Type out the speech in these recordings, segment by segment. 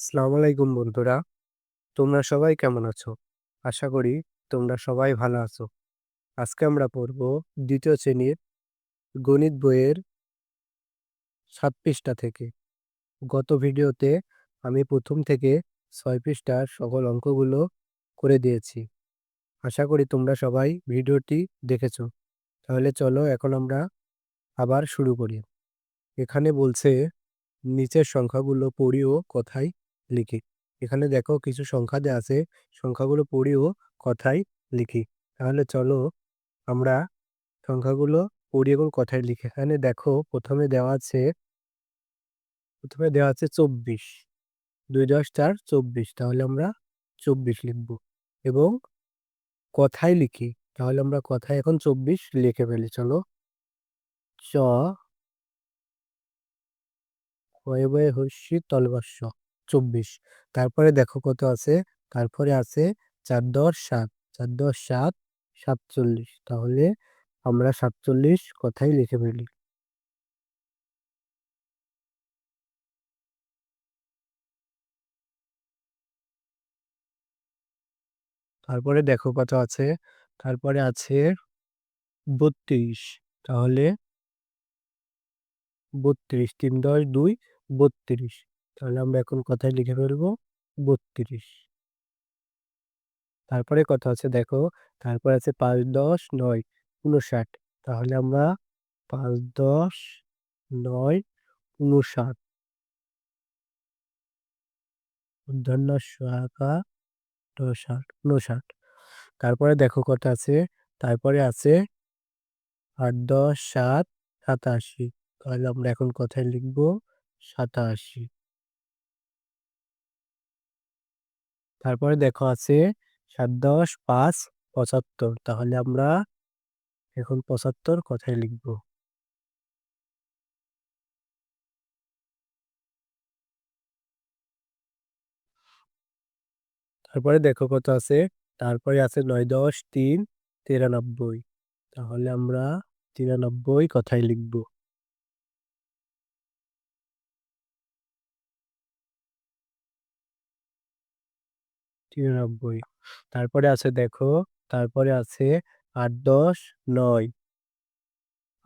আসসালামু আলাইকুম বন্ধুরা। তোমরা সবাই কেমন আছো? আশা করি তোমরা সবাই ভালো আছো। আজকে আমরা পড়ব দ্বিতীয় শ্রেণির গণিত বইয়ের সাত পৃষ্ঠা থেকে। গত ভিডিওতে আমি প্রথম থেকে ছয় পৃষ্ঠার সকল অঙ্কগুলো করে দিয়েছি। আশা করি তোমরা সবাই ভিডিওটি দেখেছ। তাহলে চলো এখন আমরা আবার শুরু করি। এখানে বলছে, নিচের সংখ্যাগুলো পড়িও কথায় লিখি। এখানে দেখো কিছু সংখ্যা দেয়া আছে। সংখ্যাগুলো পড়িও ও কথায় লিখি। তাহলে চলো আমরা সংখ্যাগুলো পড়ি এবং কথায় লিখি। এখানে দেখো প্রথমে দেওয়া আছে প্রথমে দেওয়া আছে ২৪ ২ দশ ৪ ২৪ তাহলে আমরা ২৪ লিখব এবং কথায় লিখি। তাহলে আমরা কথায় এখন ২৪ লিখে ফেলি চলো। চ হয়ে বয়ে হস্যি তলবাস্য ২৪ তারপরে দেখো কত আছে? তারপরে আছে চার দশ ৭ ৪ দশ ৭ ৪৭ তাহলে আমরা ৪৭ কথাই লিখে ফেলি। তারপরে দেখো কত আছে? তারপরে আছে ৩২ তাহলে ৩২ ৩ দশ ২ ৩২ তাহলে আমরা এখন কথায় লিখে ফেলব ৩২ তারপরে কত আছে দেখো, তারপরে আছে পাঁচ দশ ৯ ৫৯ তাহলে আমরা পাঁচ দশ ৯ ৫৯ মূর্ধন্য সহায়িকা দশাট ৫৯ তারপরে দেখো কত আছে, তারপরে আছে আট দশ ৭ ৮৭ তাহলে আমরা এখন কথায় লিখব ৮৭ তারপরে দেখো আছে সাত দশ ৫ ৭৫ তাহলে আমরা এখন ৭৫ কথায় লিখব। তারপরে দেখো কত আছে তারপরে আছে নয় দশ ৩ ৯৩ তাহলে আমরা ৯৩ কথায় লিখব। তিরানব্বই। তারপরে আছে দেখো, তারপরে আছে আট দশ নয়।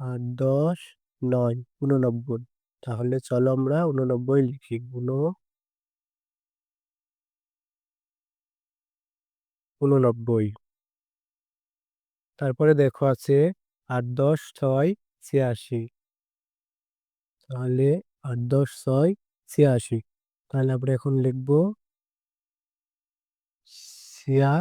আট দশ নয়, উননব্বই। তাহলে চলো আমরা উননব্বই লিখি। উনো উননব্বই। তারপরে দেখো আছে আট দশ ছয় ছিয়াশি। তাহলে আট দশ ছয় ছিয়াশি। তাহলে আমরা এখন লিখব ছিয়া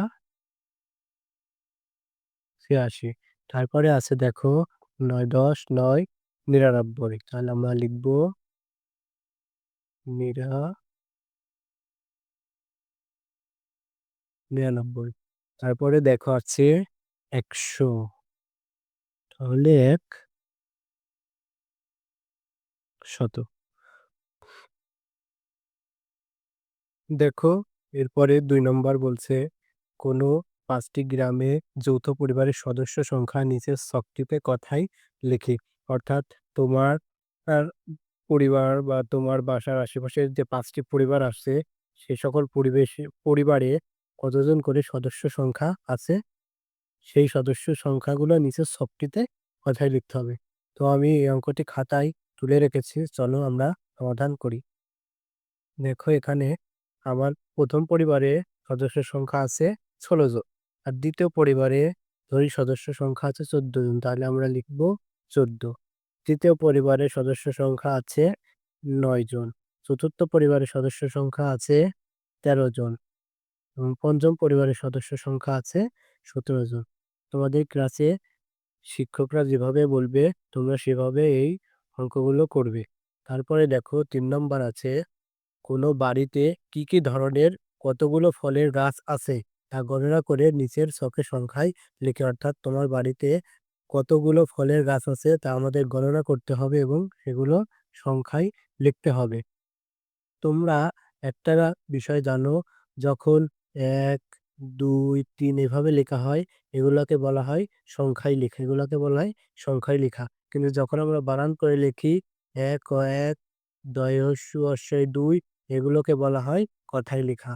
ছিয়াশি তারপরে আছে দেখো, নয় দশ, নয়, নিরানব্বই। তাহলে আমরা লিখব নিরা নিরানব্বই। তারপরে দেখো আছে একশো। তাহলে এক শত। দেখো এরপরে দুই নম্বর বলছে, কোনো পাঁচটি গ্রামে যৌথ পরিবারের সদস্য সংখ্যা নিচের ছকটিতে কথাই লিখি। অর্থাৎ তোমার পরিবার বা তোমার বাসার আশেপাশের যে পাঁচটি পরিবার আছে, সে সকল পরিবেশ, পরিবারে কতজন করে সদস্য সংখ্যা আছে, সেই সদস্য সংখ্যাগুলো নিচের ছকটিতে কথায় লিখতে হবে। তো আমি এই অঙ্কটি খাতায় তুলে রেখেছি, চলো আমরা সমাধান করি। দেখো এখানে আমার প্রথম পরিবারে সদস্যের সংখ্যা আছে ষোলো জন। আর দ্বিতীয় পরিবারে ধরি সদস্য সংখ্যা আছে চোদ্দ জন, তাহলে আমরা লিখব চোদ্দ। তৃতীয় পরিবারের সদস্য সংখ্যা আছে নয় জন। চতুর্থ পরিবারের সদস্য সংখ্যা আছে তেরো জন। এবং পঞ্চম পরিবারের সদস্য সংখ্যা আছে সতেরো জন। তোমাদের ক্লাসে শিক্ষকরা যেভাবে বলবে, তোমরা সেভাবে এই অঙ্কগুলো করবে। তারপরে দেখো তিন নম্বর আছে কোনো বাড়িতে কি কি ধরনের কতগুলো ফলের গাছ আছে, তা গণনা করে নিচের ছকের সংখ্যায় লিখে, অর্থাৎ তোমার বাড়িতে কতগুলো ফলের গাছ আছে তা আমাদের গণনা করতে হবে এবং সেগুলো সংখ্যায় লিখতে হবে। তোমরা একটা বিষয় জানো, যখন এক, দুই, তিন এভাবে লেখা হয়, এগুলোকে বলা হয় সংখ্যায় লেখা, এগুলোকে বলা হয় সংখ্যায় লেখা। কিন্তু যখন আমরা বানান করে লিখি, এক এক হস্যু অশ্বয়, দুই এগুলোকে বলা হয় কথায় লেখা।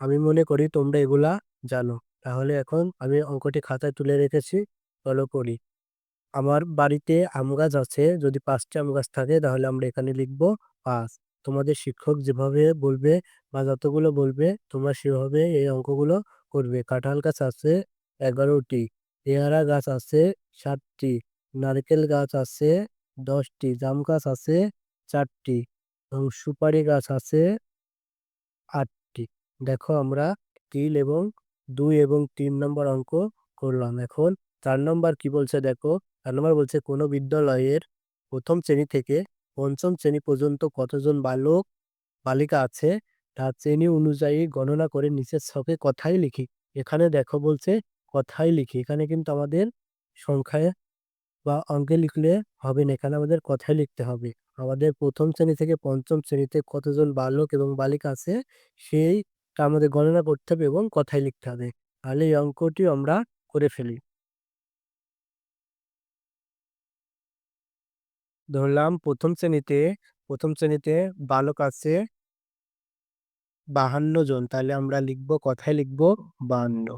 আমি মনে করি তোমরা এগুলা জানো। তাহলে এখন আমি অঙ্কটি খাতায় তুলে রেখেছি, চলো করি। আমার বাড়িতে আম গাছ আছে, যদি ৫ টি আম গাছ থাকে তাহলে আমরা এখানে লিখব পাঁচ তোমাদের শিক্ষক যেভাবে বলবে বা যতগুলো বলবে তোমরা সেভাবে এই অঙ্কগুলো করবে। কাঁঠাল গাছ আছে এগারোটি পেয়ারা গাছ আছে সাতটি নারকেল গাছ আছে দশটি জাম গাছ আছে ৪ টি এবং সুপারি গাছ আছে আটটি দেখো আমরা ৩ এবং দুই এবং তিন নম্বর অঙ্ক করলাম। এখন চার নম্বর কি বলছে দেখো, চার নম্বর বলছে কোনো বিদ্যালয়ের প্রথম শ্রেণি থেকে পঞ্চম শ্রেণি পর্যন্ত কতজন বালক বালিকা আছে তা শ্রেণি অনুযায়ী গণনা করে নিচের ছকে কথাই লিখি। এখানে দেখো বলছে কথাই লিখি। এখানে কিন্তু আমাদের সংখ্যায় বা অঙ্কে লিখলে হবে না। এখানে আমাদের কথায় লিখতে হবে। আমাদের প্রথম শ্রেণি থেকে পঞ্চম শ্রেণীতে কতজন বালক এবং বালিকা আছে, সেইটা আমাদের গণনা করতে হবে এবং কথায় লিখতে হবে। তাহলে এই অঙ্কটি আমরা করে ফেলি। ধরলাম প্রথম শ্রেণীতে প্রথম শ্রেণীতে বালক আছে ৫২ জন। তাহলে আমরা লিখব, কথায় লিখব ৫২।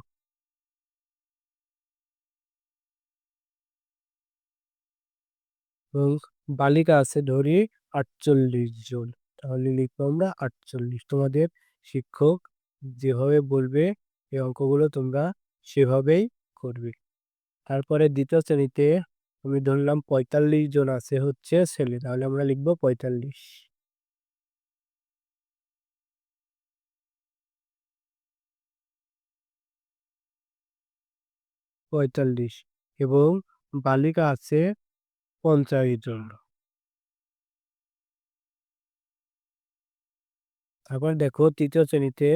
এবং বালিকা আছে ধরি ৪৮ জন। তাহলে লিখব আমরা ৪৮। তোমাদের শিক্ষক যেভাবে বলবে এই অঙ্কগুলো তোমরা সেভাবেই করবে। তারপরে দ্বিতীয় শ্রেণীতে আমি ধরলাম ৪৫ জন আছে হচ্ছে ছেলে। তাহলে আমরা লিখব পঁয়তাল্লিশ পঁয়তাল্লিশ এবং বালিকা আছে ৫০ জন। তারপর দেখো তৃতীয় শ্রেণীতে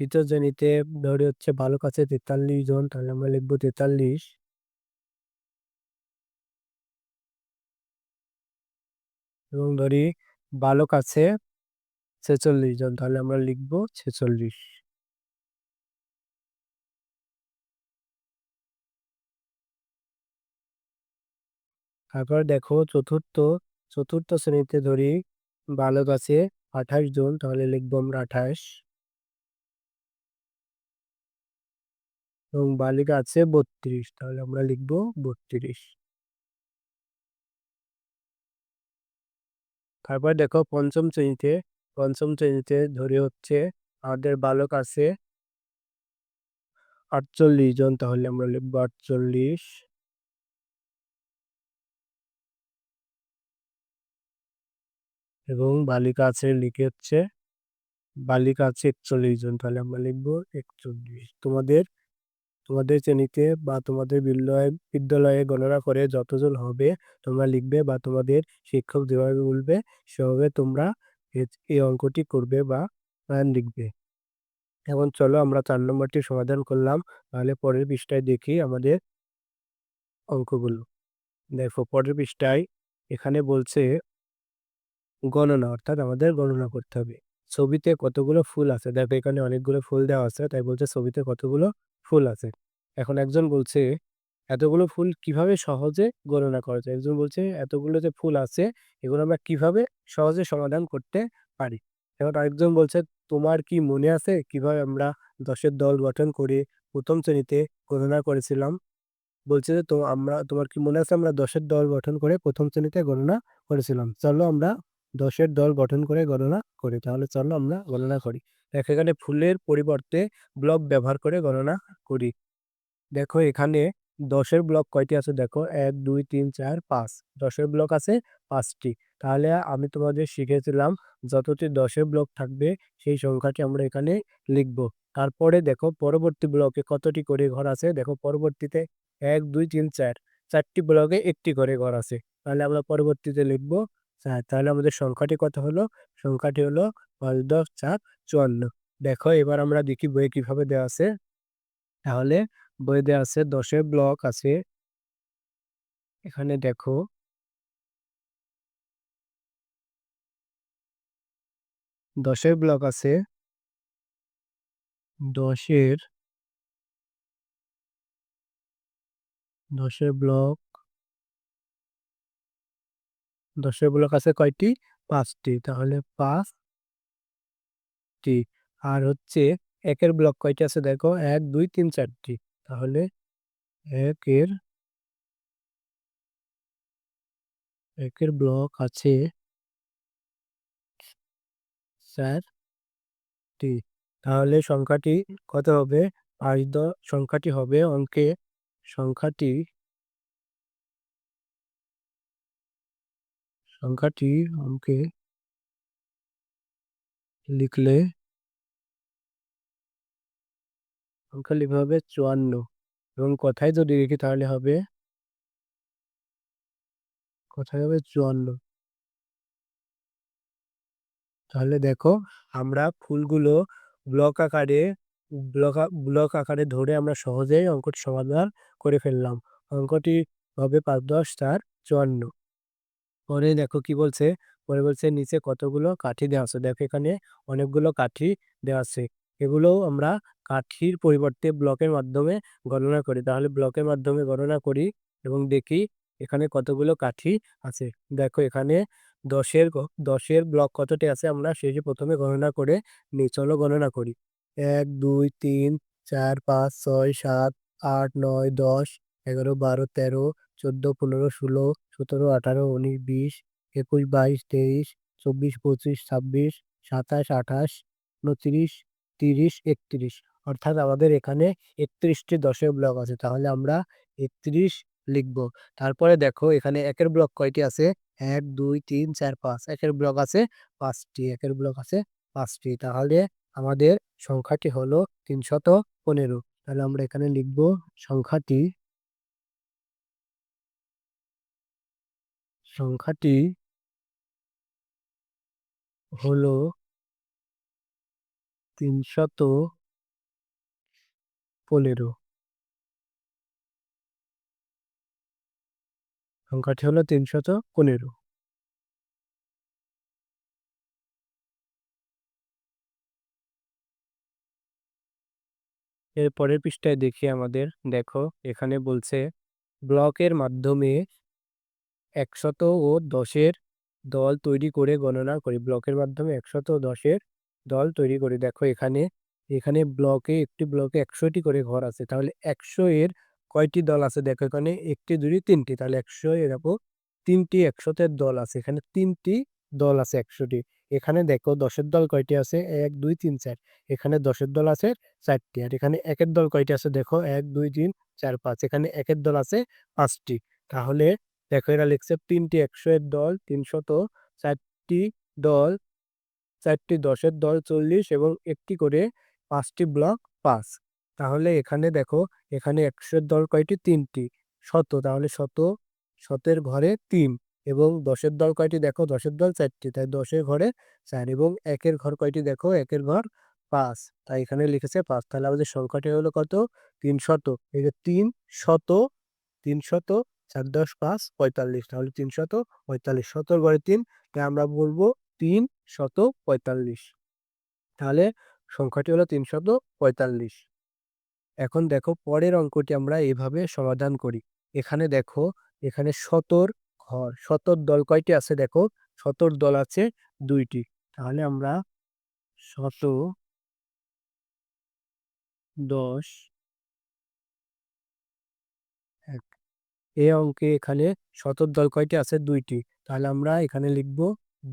তৃতীয় শ্রেণীতে ধরি হচ্ছে বালক আছে ৪৩ জন। তাহলে আমরা লিখব তেতাল্লিশ এবং ধরি বালক আছে ৪৬ জন। তাহলে আমরা লিখব ৪৬। তারপর দেখো চতুর্থ চতুর্থ শ্রেণীতে ধরি বালক আছে ২৮ জন। তাহলে লিখব আমরা ২৮। এবং বালিকা আছে ৩২। তাহলে আমরা লিখব বত্রিশ তারপর দেখো পঞ্চম শ্রেণীতে পঞ্চম শ্রেণীতে ধরে হচ্ছে আমাদের বালক আছে ৪৮ জন। তাহলে আমরা লিখব ৪৮। এবং বালিকা আছে লিখে হচ্ছে বালিকা আছে ৪১ জন। তাহলে আমরা লিখব ৪১। তোমাদের তোমাদের শ্রেণীতে বা তোমাদের বিদ্যালয়ে বিদ্যালয়ে গণনা করে যতজন হবে, তোমরা লিখবে বা তোমাদের শিক্ষক যেভাবে বলবে, সেভাবে তোমরা এই অঙ্কটি করবে বা লিখবে। এখন চলো আমরা চার নম্বরটি সমাধান করলাম। তাহলে পরের পৃষ্ঠায় দেখি আমাদের অঙ্কগুলো। দেখো, পরের পৃষ্ঠায় এখানে বলছে গণনা, অর্থাৎ আমাদের গণনা করতে হবে। ছবিতে কতগুলো ফুল আছে? দেখো এখানে অনেকগুলো ফুল দেওয়া আছে। তাই বলছে ছবিতে কতগুলো ফুল আছে? এখন একজন বলছে, এতগুলো ফুল কীভাবে সহজে গণনা করা যায়? একজন বলছে, এতগুলো যে ফুল আছে, এগুলো আমরা কীভাবে সহজে সমাধান করতে পারি? এখন আরেকজন বলছে, তোমার কি মনে আছে কীভাবে আমরা দশের দল গঠন করে প্রথম শ্রেণীতে গণনা করেছিলাম? বলছে যে, তো আমরা, তোমার কি মনে আছে আমরা দশের দল গঠন করে প্রথম শ্রেণীতে গণনা করেছিলাম। চলো আমরা ১০ এর দল গঠন করে গণনা করি। তাহলে চলো আমরা গণনা করি। দেখো, এখানে ফুলের পরিবর্তে ব্লক ব্যবহার করে গণনা করি। দেখো, এখানে দশের ব্লক কয়টি আছে দেখো, এক, দুই, তিন, চার, পাঁচ দশের ব্লক আছে পাঁচটি তাহলে আমি তোমাদের শিখেছিলাম যতটি দশের ব্লক থাকবে, সেই সংখ্যাটি আমরা এখানে লিখব। তারপরে দেখো, পরবর্তী ব্লকে কতটি করে ঘর আছে? দেখো, পরবর্তীতে এক, দুই, তিন, চার চারটি ব্লকে একটি করে ঘর আছে। তাহলে আমরা পরবর্তীতে লিখব ৪। তাহলে আমাদের সংখ্যাটি কত হলো? সংখ্যাটি হলো ৫, ১০, ৪ ৫৪। দেখো এবার আমরা দেখি বইয়ে কীভাবে দেওয়া আছে। তাহলে বইয়ে দেওয়া আছে ১০ এর ব্লক আছে এখানে দেখো দশের ব্লক আছে ১০ এর ১০ এর ব্লক ১০ এর ব্লক আছে কয়টি? পাঁচটি। তাহলে ৫ পাঁচটি। আর হচ্ছে একের ব্লক কয়টি আছে দেখো? এক, দুই, তিন, চারটি। তাহলে একের একের ব্লক আছে চারটি। তাহলে সংখ্যাটি কত হবে? পাঁচ দ, সংখ্যাটি হবে অঙ্কে সংখ্যাটি সংখ্যাটি অঙ্কে লিখলে সংখ্যা লিখতে হবে চুয়ান্ন এবং কথায় যদি লিখি তাহলে হবে কথায় হবে চুয়ান্ন তাহলে দেখো আমরা ফুলগুলো ব্লক আকারে ব্লক ব্লক আকারে ধরে আমরা সহজেই অঙ্কটি সমাধান করে ফেললাম অঙ্কটি হবে পাঁচ দশ চার চুয়ান্ন পরে দেখো কি বলছে? পরে বলছে নিচে কতগুলো কাঠি দেওয়া আছে। দেখো এখানে অনেকগুলো কাঠি দেওয়া আছে। এগুলোও আমরা কাঠির পরিবর্তে ব্লকের মাধ্যমে গণনা করি। তাহলে ব্লকের মাধ্যমে গণনা করি এবং দেখি এখানে কতগুলো কাঠি আছে। দেখো এখানে দশের দশের ব্লক কতটি আছে আমরা শেষে প্রথমে গণনা করে নিই। চলো গণনা করি। এক, দুই, তিন, চার, পাঁচ, ছয়, সাত, আট, নয়, দশ, এগারো, বারো, তেরো চোদ্দ, পনেরো, ষোলো, সতেরো, আঠারো, উনিশ, বিশ, একুশ, বাইশ, তেইশ, চব্বিশ, পঁচিশ, ছাব্বিশ, সাতাশ, আঠাশ, উনত্রিশ, তিরিশ, একত্রিশ। অর্থাৎ আমাদের এখানে একত্রিশটি দশের ব্লক আছে। তাহলে আমরা একত্রিশ লিখব। তারপরে দেখো, এখানে একের ব্লক কয়টি আছে? এক, দুই, তিন, চার, পাঁচ। একের ব্লক আছে পাঁচটি। একের ব্লক আছে পাঁচটি। তাহলে আমাদের সংখ্যাটি হলো তিনশত পনেরো। তাহলে আমরা এখানে লিখব সংখ্যাটি সংখ্যাটি হল তিনশত পনেরো। সংখ্যাটি হলো তিনশত পনেরো। এর পরের পৃষ্ঠায় দেখি আমাদের, দেখো, এখানে বলছে, ব্লকের মাধ্যমে একশত ও দশের দল তৈরি করে গণনা করি। ব্লকের মাধ্যমে একশত দশের দল তৈরি করি। দেখো এখানে এখানে ব্লকে, একটি ব্লকে একশোটি করে ঘর আছে। তাহলে একশো এর কয়টি দল আছে? দেখো এখানে একটি, দুটি, তিনটি। তাহলে একশো এরকম তিনটি একশোতের দল আছে। এখানে তিনটি দল আছে একশোটি। এখানে দেখো দশের দল কয়টি আছে? এক, দুই, তিন, চার। এখানে দশের দল আছে চারটি। আর এখানে একের দল কয়টি আছে? দেখো, এক, দুই, তিন, চার, পাঁচ। এখানে একের দল আছে পাঁচটি। তাহলে দেখো, এরা লিখছে তিনটি একশো এর দল, তিনশত, চারটি দল, চারটি দশের দল, চল্লিশ এবং একটি করে পাঁচটি ব্লক পাঁচ তাহলে এখানে দেখো, এখানে একশোর দল কয়টি? তিনটি। শত, তাহলে শত, শতের ঘরে তিন এবং দশের দল কয়টি? দেখো, দশের দল চারটি, তাই দশের ঘরে চার এবং একের ঘর কয়টি? দেখো, একের ঘর পাঁচ। তাই এখানে লিখেছে পাঁচ, তাহলে আমাদের সংখ্যাটি হলো কত? তিন শত এই যে তিন শত তিন শত চার দশ পাঁচ, পঁয়তাল্লিশ তাহলে তিন শত, পঁয়তাল্লিশ শতর ঘরে তিন তাই আমরা বলব তিন শত পঁয়তাল্লিশ। তাহলে সংখ্যাটি হলো তিন শত পঁয়তাল্লিশ। এখন দেখো পরের অঙ্কটি আমরা এভাবে সমাধান করি। এখানে দেখো, এখানে শতর ঘর শতর দল কয়টি আছে দেখো? শতর দল আছে দুইটি। তাহলে আমরা শত দশ এক এ অঙ্কে এখানে শতর দল কয়টি আছে? দুইটি। তাহলে আমরা এখানে লিখব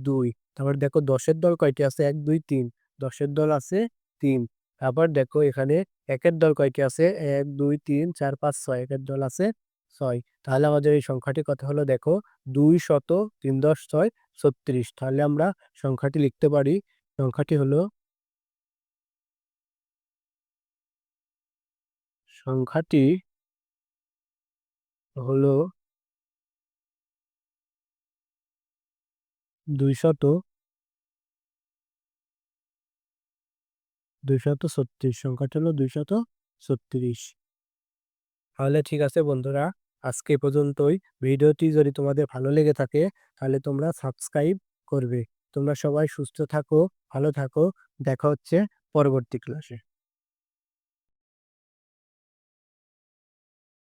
দুই। তারপর দেখো দশের দল কয়টি আছে? এক, দুই, তিন। দশের দল আছে তিন। তারপর দেখো এখানে একের দল কয়টি আছে? এক, দুই, তিন, চার, পাঁচ, ছয়। একের দল আছে ছয়। তাহলে আমাদের এই সংখ্যাটি কথা হলো? দেখো দুই শত তিন দশ ছয় ছত্রিশ। তাহলে আমরা সংখ্যাটি লিখতে পারি। সংখ্যাটি হলো সংখ্যাটি হলো দুইশত দুইশত ছত্রিশ, সংখ্যাটা হলো দুইশত ছত্রিশ। তাহলে ঠিক আছে বন্ধুরা, আজকে পর্যন্তই। ভিডিওটি যদি তোমাদের ভালো লেগে থাকে, তাহলে তোমরা সাবস্ক্রাইব করবে। তোমরা সবাই সুস্থ থাকো, ভালো থাকো। দেখা হচ্ছে পরবর্তী ক্লাসে